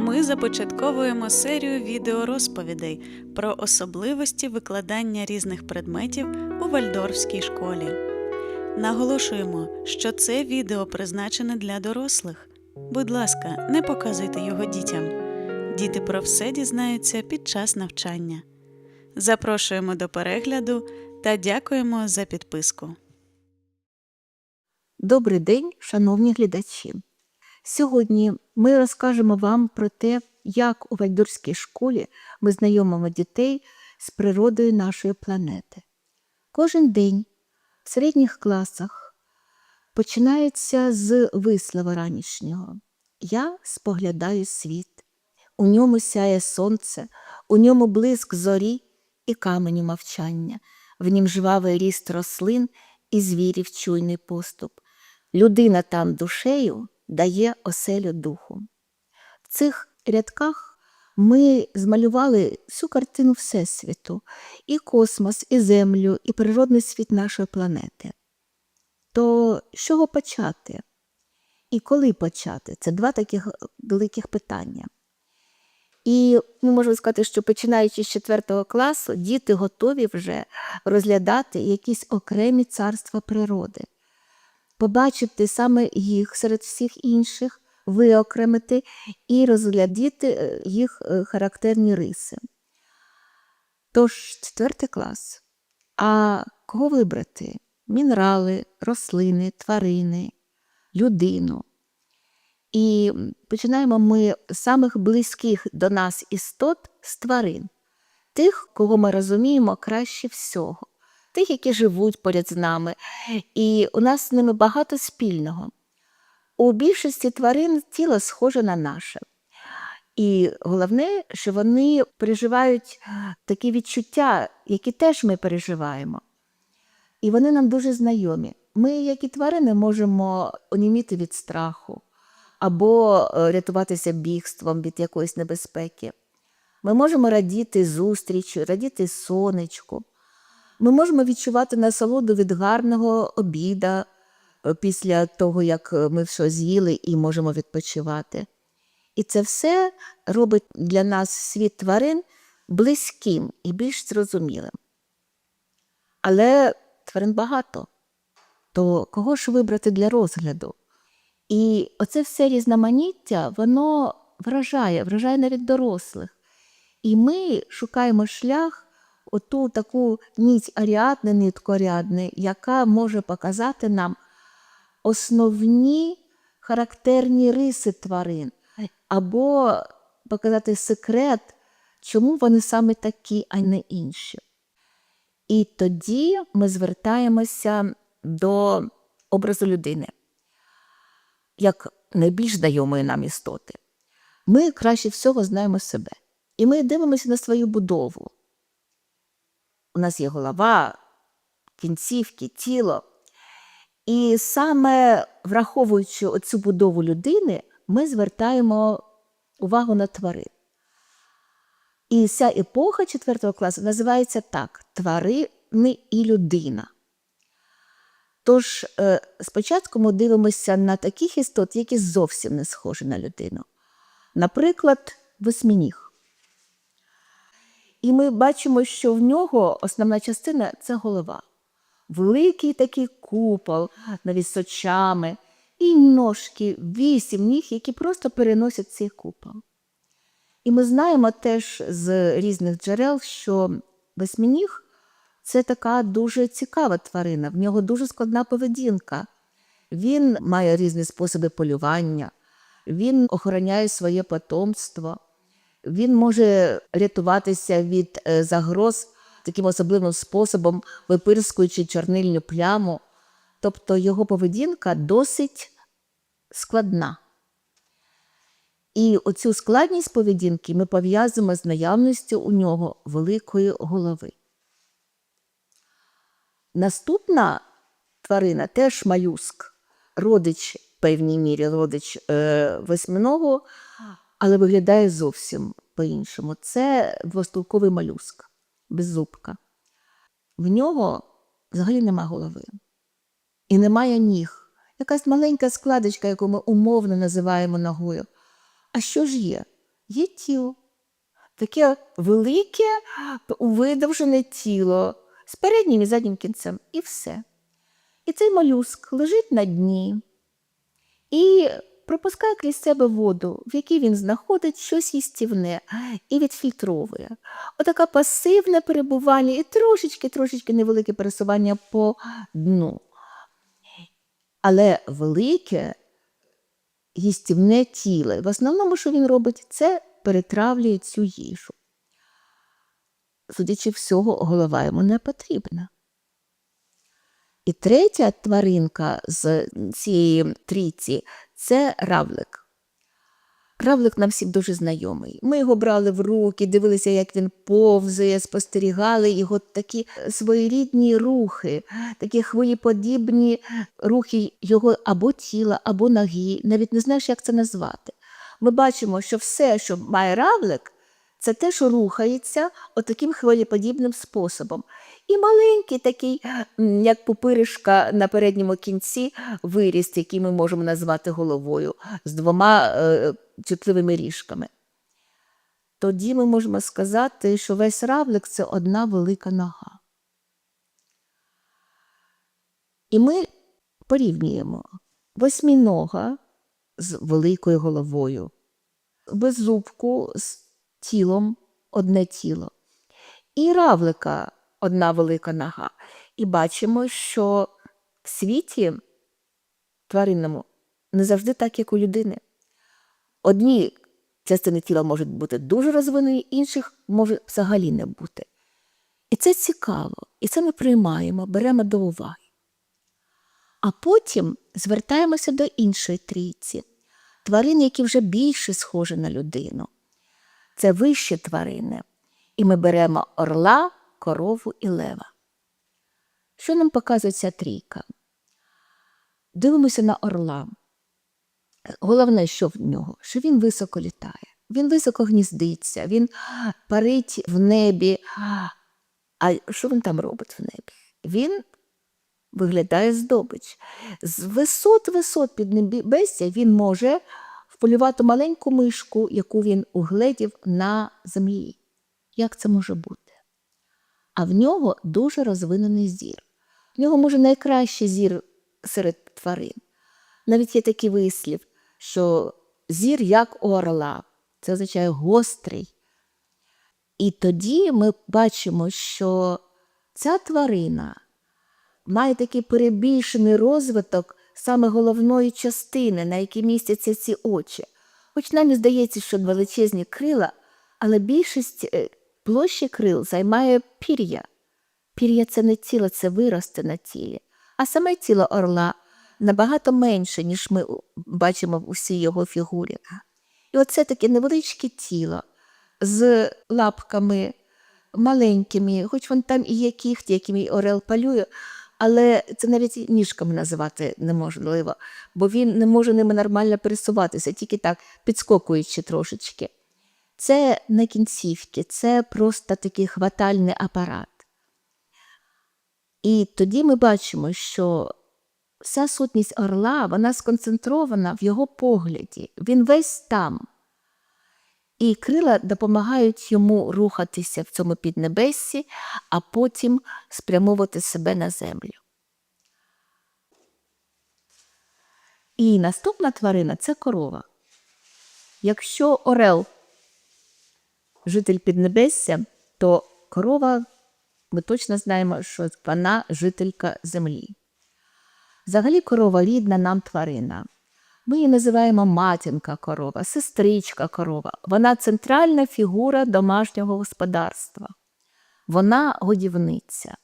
ми започатковуємо серію відеорозповідей про особливості викладання різних предметів у Вальдорфській школі. Наголошуємо, що це відео призначене для дорослих. Будь ласка, не показуйте його дітям. Діти про все дізнаються під час навчання. Запрошуємо до перегляду та дякуємо за підписку. Добрий день, шановні глядачі. Сьогодні ми розкажемо вам про те, як у Вальдорфській школі ми знайомимо дітей з природою нашої планети. Кожен день в середніх класах починається з вислова ранішнього. Я споглядаю світ. У ньому сяє сонце, у ньому блиск зорі і каменю мовчання, в нім жвавий ріст рослин і звірів чуйний поступ. Людина там душею дає оселю духу. В цих рядках ми змалювали всю картину Всесвіту, і космос, і землю, і природний світ нашої планети. То з чого почати? І коли почати? Це два таких великих питання. І ми можемо сказати, що починаючи з 4 класу, діти готові вже розглядати якісь окремі царства природи побачити саме їх серед всіх інших, виокремити і розглядіти е, їх е, характерні риси. Тож, четвертий клас. А кого вибрати? Мінерали, рослини, тварини, людину. І починаємо ми з самих близьких до нас істот з тварин, тих, кого ми розуміємо краще всього тих, які живуть поряд з нами, і у нас з ними багато спільного. У більшості тварин тіло схоже на наше. І головне, що вони переживають такі відчуття, які теж ми переживаємо. І вони нам дуже знайомі. Ми, як і тварини, можемо оніміти від страху або е, рятуватися бігством від якоїсь небезпеки. Ми можемо радіти зустрічі, радіти сонечку. Ми можемо відчувати насолоду від гарного обіда е, після того, як е, ми все з'їли і можемо відпочивати. І це все робить для нас світ тварин близьким і більш зрозумілим. Але тварин багато, то кого ж вибрати для розгляду? І оце все різноманіття, воно вражає, вражає навіть дорослих. І ми шукаємо шлях оту таку ніць аріадне, нитку аріадне, яка може показати нам основні характерні риси тварин, або показати секрет, чому вони саме такі, а не інші. І тоді ми звертаємося до образу людини, як найбільш знайомої нам істоти. Ми краще всього знаємо себе. І ми дивимося на свою будову. У нас є голова, кінцівки, тіло. І саме враховуючи оцю будову людини, ми звертаємо увагу на тварин. І ця епоха 4 класу називається так: тварини і людина. Тож, е, спочатку ми дивимося на таких істот, які зовсім не схожі на людину. Наприклад, восьмініг. І ми бачимо, що в нього основна частина це голова. Великий такий купол навіть з очами, і ножки, вісім ніг, які просто переносять цей купол. І ми знаємо теж з різних джерел, що восьминіг це така дуже цікава тварина, в нього дуже складна поведінка. Він має різні способи полювання, він охороняє своє потомство. Він може рятуватися від е, загроз таким особливим способом, випирскуючи чорнильну пляму. Тобто його поведінка досить складна. І оцю складність поведінки ми пов'язуємо з наявністю у нього великої голови. Наступна тварина теж малюск, родич в певній мірі родич е, восьминого, але виглядає зовсім по-іншому. Це двостулковий малюск, беззубка. В нього взагалі нема голови і немає ніг. Якась маленька складочка, яку ми умовно називаємо ногою. А що ж є? є тіло. Таке велике, видовжене тіло з переднім і заднім кінцем, і все. І цей молюск лежить на дні і пропускає крізь себе воду, в якій він знаходить щось їстівне і відфільтровує. Отаке пасивне перебування і трошечки-трошечки невелике пересування по дну. Але велике їстівне тіло. В основному, що він робить, це перетравлює цю їжу. Судячи всього, голова йому не потрібна. І третя тваринка з цієї трійці це равлик. Равлик нам всім дуже знайомий. Ми його брали в руки, дивилися, як він повзає, спостерігали його такі своєрідні рухи, такі хвилеподібні рухи його або тіла, або ноги, навіть не знаєш, як це назвати. Ми бачимо, що все, що має равлик, це те, що рухається отаким хвилеподібним способом. І маленький такий, як пупиришка на передньому кінці, виріст, який ми можемо назвати головою, з двома е, чутливими ріжками. Тоді ми можемо сказати, що весь равлик це одна велика нога. І ми порівнюємо восьмінога з великою головою, беззубку з тілом одне тіло, і равлика одна велика нога. І бачимо, що в світі тваринному не завжди так, як у людини. Одні частини тіла можуть бути дуже розвинені, інших може взагалі не бути. І це цікаво, і це ми приймаємо, беремо до уваги. А потім звертаємося до іншої трійці тварин, які вже більше схожі на людину. Це вищі тварини. І ми беремо орла, корову і лева. Що нам показує ця трійка? Дивимося на орла. Головне, що в нього, що він високо літає, він високо гніздиться, він парить в небі. А що він там робить в небі? Він виглядає здобич. З висот-висот під небесся він може вполювати маленьку мишку, яку він угледів на землі. Як це може бути? А в нього дуже розвинений зір. В нього може найкращий зір серед тварин. Навіть є такий вислів, що зір як орла, це означає гострий. І тоді ми бачимо, що ця тварина має такий перебільшений розвиток саме головної частини, на якій містяться ці очі. Хоч нам і здається, що величезні крила, але більшість е, площі крил займає пір'я. Пір'я це не тіло, це виросте на тілі. А саме тіло орла набагато менше, ніж ми бачимо в усій його фігурі. І оце таке невеличке тіло з лапками маленькими, хоч вон там і є кіхті, якими орел палює, але це навіть ніжками називати неможливо, бо він не може ними нормально пересуватися, тільки так, підскокуючи трошечки. Це не кінцівки, це просто такий хватальний апарат. І тоді ми бачимо, що вся сутність орла вона сконцентрована в його погляді. Він весь там. І крила допомагають йому рухатися в цьому піднебессі, а потім спрямовувати себе на землю. І наступна тварина це корова. Якщо орел житель Піднебесся, то корова, ми точно знаємо, що вона жителька землі. Взагалі корова рідна нам тварина. Ми її називаємо матінка корова, сестричка корова. Вона центральна фігура домашнього господарства. Вона годівниця,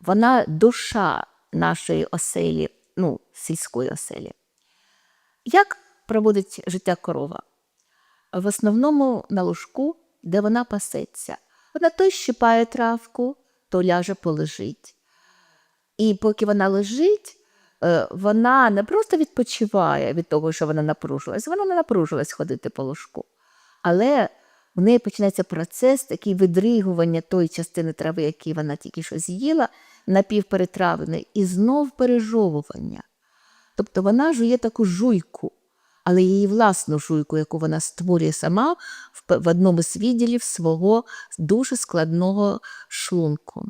вона душа нашої оселі, ну, сільської оселі. Як проводить життя корова? В основному на ложку, де вона пасеться. Вона то щипає травку, то ляже полежить. І поки вона лежить, е, вона не просто відпочиває від того, що вона напружилась, вона не напружилась ходити по ложку. Але в неї починається процес такий видригування тої частини трави, яку вона тільки що з'їла, напівперетравлений, і знов пережовування. Тобто вона жує таку жуйку, але її власну жуйку, яку вона створює сама в, одному з відділів свого дуже складного шлунку.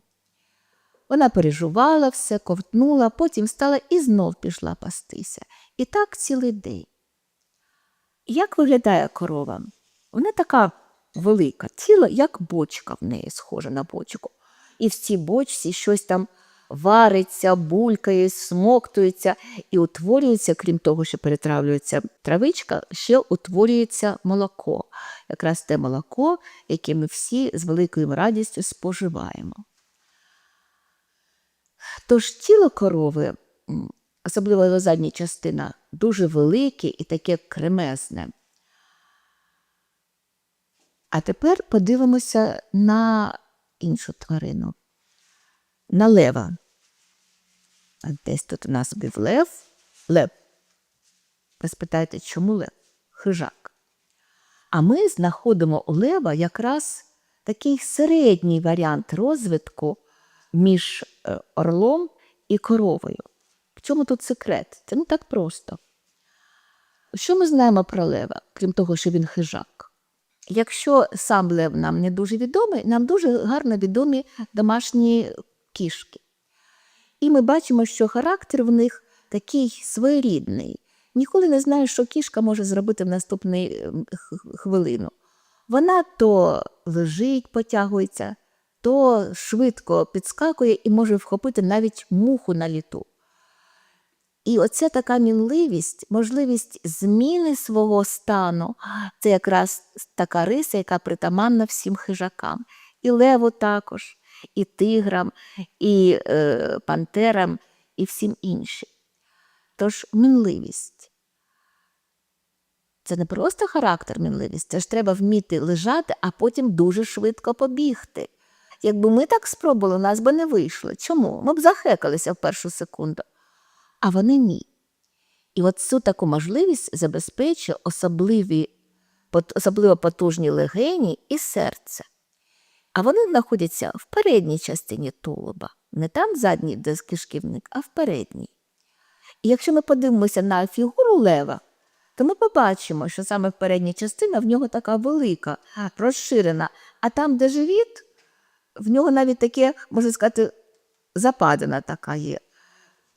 Вона пережувала все, ковтнула, потім встала і знов пішла пастися. І так цілий день. Як виглядає корова? Вона така велика, тіло, як бочка в неї схожа на бочку. І в цій бочці щось там вариться, булькає, смоктується і утворюється, крім того, що перетравлюється травичка, ще утворюється молоко. Якраз те молоко, яке ми всі з великою радістю споживаємо. Тож тіло корови, особливо його задня частина, дуже велике і таке кремезне. А тепер подивимося на іншу тварину, на лева. А десь тут у нас був лев. Лев. Ви спитаєте, чому лев? Хижак. А ми знаходимо у лева якраз такий середній варіант розвитку між е, орлом і коровою. В чому тут секрет? Це не так просто. Що ми знаємо про лева, крім того, що він хижак? Якщо сам лев нам не дуже відомий, нам дуже гарно відомі домашні кішки. І ми бачимо, що характер в них такий своєрідний. Ніколи не знаєш, що кішка може зробити в наступну хвилину. Вона то лежить, потягується, то швидко підскакує і може вхопити навіть муху на літу. І оця така мінливість, можливість зміни свого стану це якраз така риса, яка притаманна всім хижакам. І леву також, і тиграм, і е, пантерам, і всім іншим. Тож мінливість. Це не просто характер мінливість, це ж треба вміти лежати, а потім дуже швидко побігти. Якби ми так спробували, у нас би не вийшло. Чому? Ми б захекалися в першу секунду. А вони ні. І от цю таку можливість забезпечує особливі, особливо потужні легені і серце. А вони знаходяться в передній частині тулуба, не там задній, де кишківник, а в передній. І якщо ми подивимося на фігуру лева, то ми побачимо, що саме передня частина в нього така велика, розширена, а там, де живіт, в нього навіть таке, можна сказати, западина така є,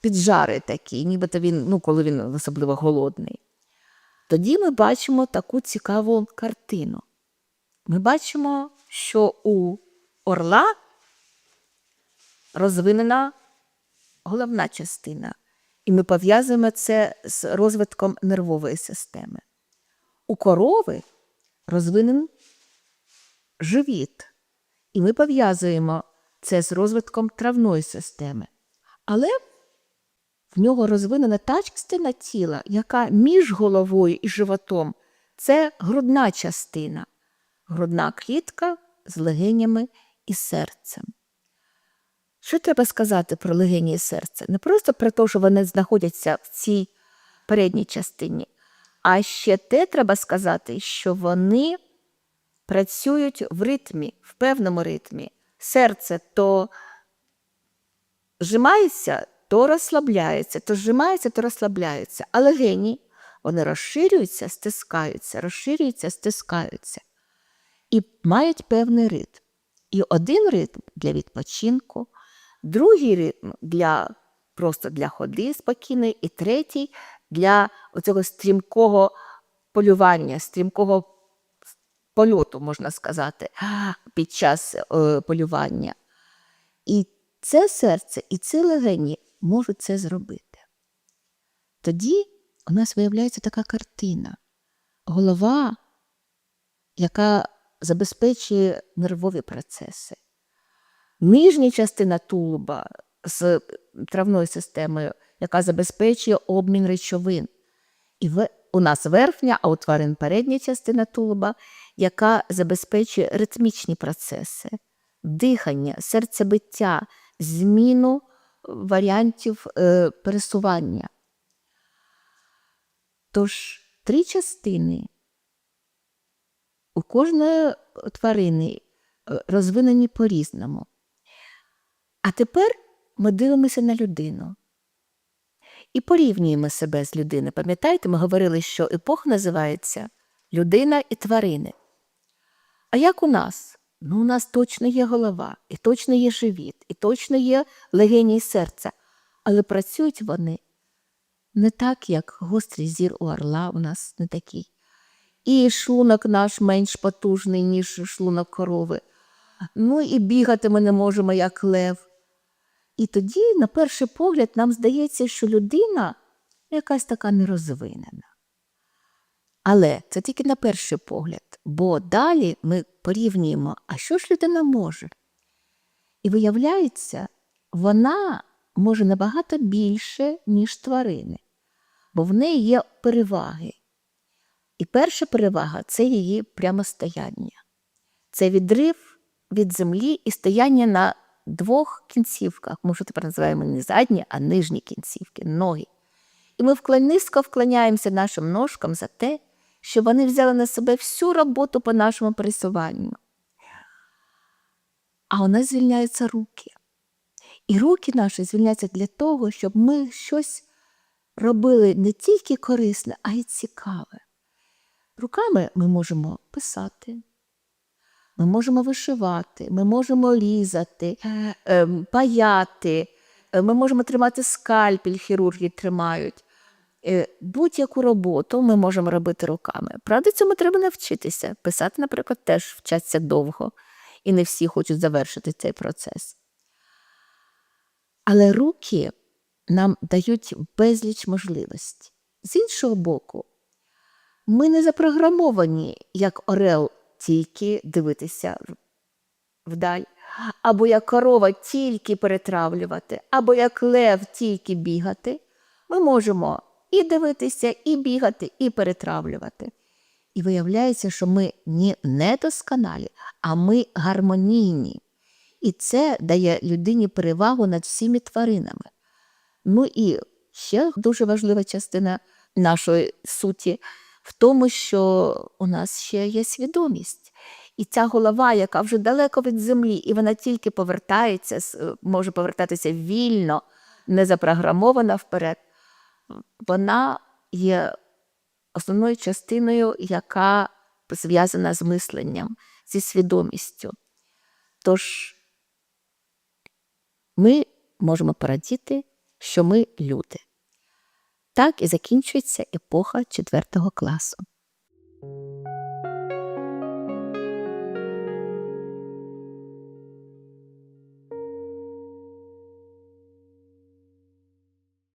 піджари такі, нібито він, ну, коли він особливо голодний. Тоді ми бачимо таку цікаву картину. Ми бачимо, що у орла розвинена головна частина, і ми пов'язуємо це з розвитком нервової системи. У корови розвинен живіт, і ми пов'язуємо це з розвитком травної системи. Але в нього розвинена та частина тіла, яка між головою і животом це грудна частина, грудна клітка з легенями і серцем. Що треба сказати про легені і серце? Не просто про те, що вони знаходяться в цій передній частині, а ще те треба сказати, що вони працюють в ритмі, в певному ритмі. Серце то зжимається, то розслабляється, то зжимається, то розслабляється. А легені вони розширюються, стискаються, розширюються, стискаються. І мають певний ритм. І один ритм для відпочинку, другий ритм для просто для ходи спокійної, і третій для оцього стрімкого полювання, стрімкого польоту, можна сказати, під час е, полювання. І це серце, і ці легені можуть це зробити. Тоді у нас виявляється така картина. Голова, яка забезпечує нервові процеси. Нижня частина тулуба з травною системою, яка забезпечує обмін речовин. І у нас верхня, а у тварин передня частина тулуба, яка забезпечує ритмічні процеси, дихання, серцебиття, зміну варіантів е, пересування. Тож три частини у кожної тварини е, розвинені по-різному. А тепер ми дивимося на людину. і порівнюємо себе з людиною. Пам'ятаєте, ми говорили, що епоха називається людина і тварини. А як у нас? Ну, у нас точно є голова, і точно є живіт, і точно є легені і серце. Але працюють вони не так, як гострий зір у орла у нас не такий. І шлунок наш менш потужний, ніж шлунок корови. Ну і бігати ми не можемо, як лев. І тоді, на перший погляд, нам здається, що людина якась така нерозвинена. Але це тільки на перший погляд, бо далі ми порівнюємо, а що ж людина може? І виявляється, вона може набагато більше, ніж тварини, бо в неї є переваги. І перша перевага це її прямостояння. Це відрив від землі і стояння на двох кінцівках. Ми що тепер називаємо не задні, а нижні кінцівки, ноги. І ми низько вклоняємося нашим ножкам за те, що вони взяли на себе всю роботу по нашому пересуванню. А у нас звільняються руки. І руки наші звільняються для того, щоб ми щось робили не тільки корисне, а й цікаве. Руками ми можемо писати, ми можемо вишивати, ми можемо різати, ем, паяти, е, ми можемо тримати скальпель, хірурги тримають. Е, Будь-яку роботу ми можемо робити руками. Правда, цьому треба навчитися. Писати, наприклад, теж вчаться довго, і не всі хочуть завершити цей процес. Але руки нам дають безліч можливостей. З іншого боку, ми не запрограмовані, як орел, тільки дивитися вдаль, або як корова тільки перетравлювати, або як лев тільки бігати. Ми можемо і дивитися, і бігати, і перетравлювати. І виявляється, що ми ні недосконалі, а ми гармонійні. І це дає людині перевагу над всіми тваринами. Ну і ще дуже важлива частина нашої суті в тому, що у нас ще є свідомість. І ця голова, яка вже далеко від землі, і вона тільки повертається, може повертатися вільно, не запрограмована вперед, вона є основною частиною, яка зв'язана з мисленням, зі свідомістю. Тож ми можемо порадіти, що ми люди. Так і закінчується епоха четвертого класу.